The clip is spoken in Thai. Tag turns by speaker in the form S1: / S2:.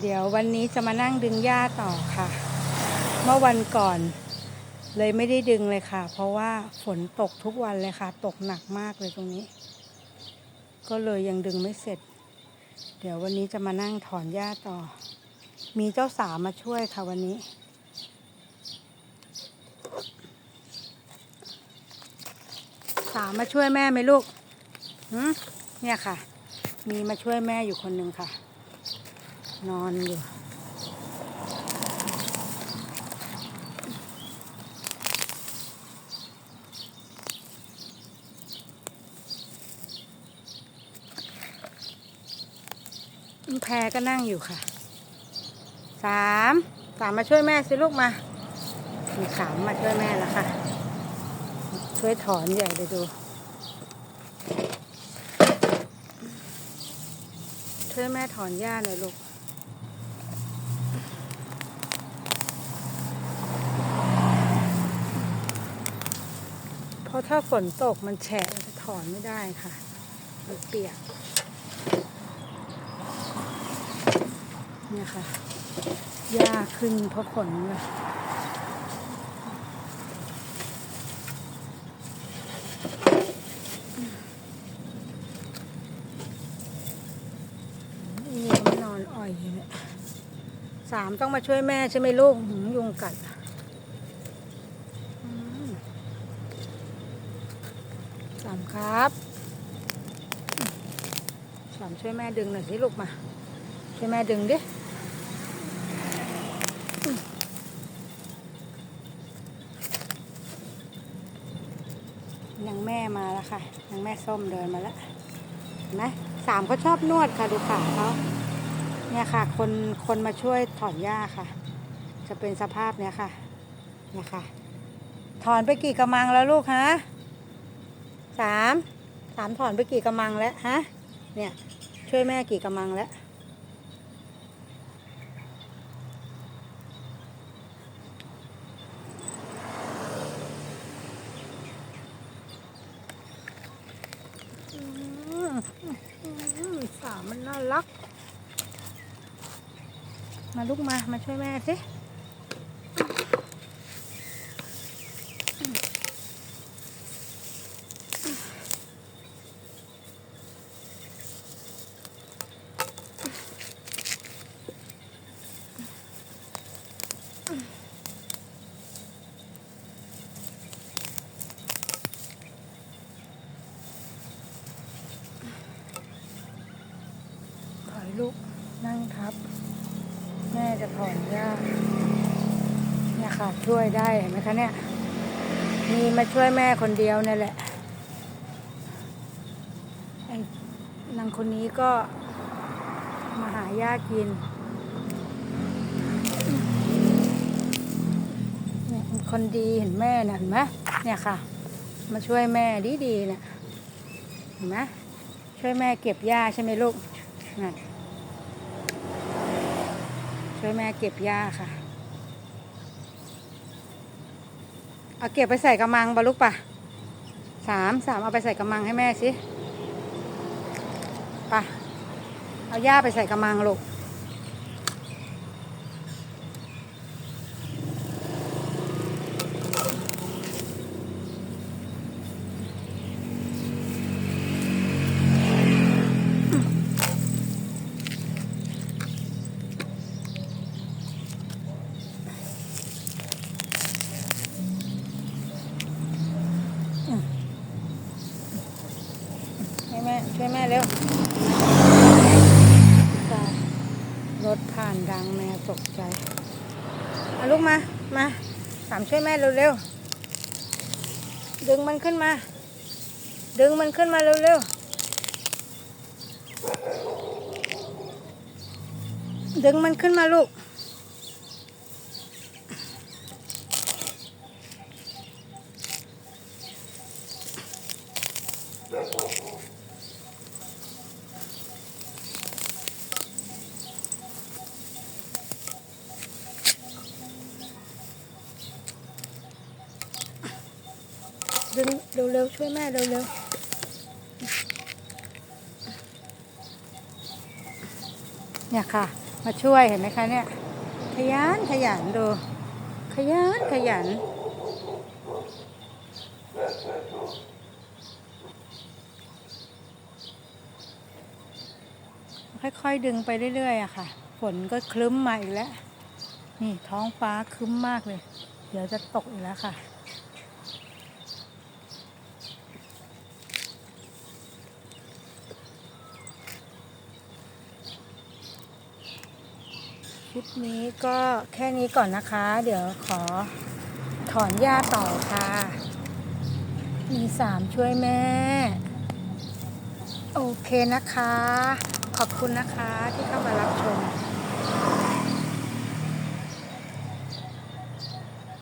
S1: เดี๋ยววันนี้จะมานั่งดึงหญ้าต่อค่ะ เมื่อวันก่อน เลยไม่ได้ดึงเลยค่ะ เพราะว่าฝนตกทุกวันเลยค่ะ ตกหนักมากเลยตรงนี้ ก็เลยยังดึงไม่เสร็จ เดี๋ยววันนี้จะมานั่งถอนหญ้าต่อ มีเจ้าสาวมาช่วยค่ะวันนี้สาวมาช่วยแม่ไหมลูกเนี่ยค่ะ มีมาช่วยแม่อยู่คนหนึ่งค่ะ นอนอยู่แพรก็นั่งอยู่ค่ะ สาม สามมาช่วยแม่สิลูกมามีสามมาช่วยแม่แล้วค่ะ ช่วยถอนใหญ่เลยดู ช่วยแม่ถอนหญ้าหน่อยลูก เพราะ ถ้าฝนตกมันแฉะจะถอนไม่ได้ค่ะ มันเปียกเนี่ยค่ะหญ้าขึ้นเพราะฝนเลยนี่ก็ไม่นอนอ่อยอยู่เนี่ยสามต้องมาช่วยแม่ใช่ไหมลูกหืมยุงกัดอืม สามครับสามช่วยแม่ดึงหน่อยสิลูกมา ช่วยแม่ดึงดิอืมนางแม่มาแล้วค่ะนางแม่ส้มเดินมาแล้วเห็นไหมสามเขาชอบนวดค่ะดูขาเขาเนี่ยค่ะ คนคนมาช่วยถอนหญ้าค่ะ จะเป็นสภาพเนี้ยค่ะเนี่ยค่ะ ถอนไปกี่กระมังแล้วลูกฮะ สามสามถอนไปกี่กระมังแล้วฮะ เนี่ย ช่วยแม่กี่กระมังแล้วอืมอืมสามมันน่ารัก มาลูกมา มาช่วยแม่สิ ถอยลูก นั่งทับ แม่จะถอนหญ้าเนี่ยค่ะช่วยได้เห็นไหมคะเนี่ย มีมาช่วยแม่คนเดียวนี่แหละไอ้นางคนนี้ก็มาหาหญ้ากินเนี่ยคนดีเห็นแม่น่ะเห็นไหมเนี่ยค่ะ มาช่วยแม่ดีๆเนี่ยเห็นไหมช่วยแม่เก็บหญ้าใช่ไหมลูกนั่น ช่วยแม่เก็บหญ้าค่ะ เอาเก็บไปใส่กระมังบาลูกปะสามสามเอาไปใส่กระมังให้แม่สิปะเอาหญ้าไปใส่กระมังลูก ช่วยแม่เร็วรถผ่านดังแม่ตกใจเอาลูกมา มาสามช่วยแม่เร็วๆ ดึงมันขึ้นมา ดึงมันขึ้นมาเร็วๆ ดึงมันขึ้นมาลูก ดึงเร็วๆช่วยแม่เร็วๆเนี่ยค่ะ มาช่วยเห็นไหมคะเนี่ย ขยันขยันดู ขยันขยัน ค่อยๆดึงไปเรื่อยๆอะค่ะ ฝนก็คลึ้มมาอีกแล้ว นี่ท้องฟ้าครึ้มมากเลย เดี๋ยวจะตกอีกแล้วค่ะ ลิปนี้ก็แค่นี้ก่อนนะคะ เดี๋ยวขอถอนหญ้าต่อค่ะ มีสามช่วยแม่ โอเคนะคะ ขอบคุณนะคะที่เข้ามารับชม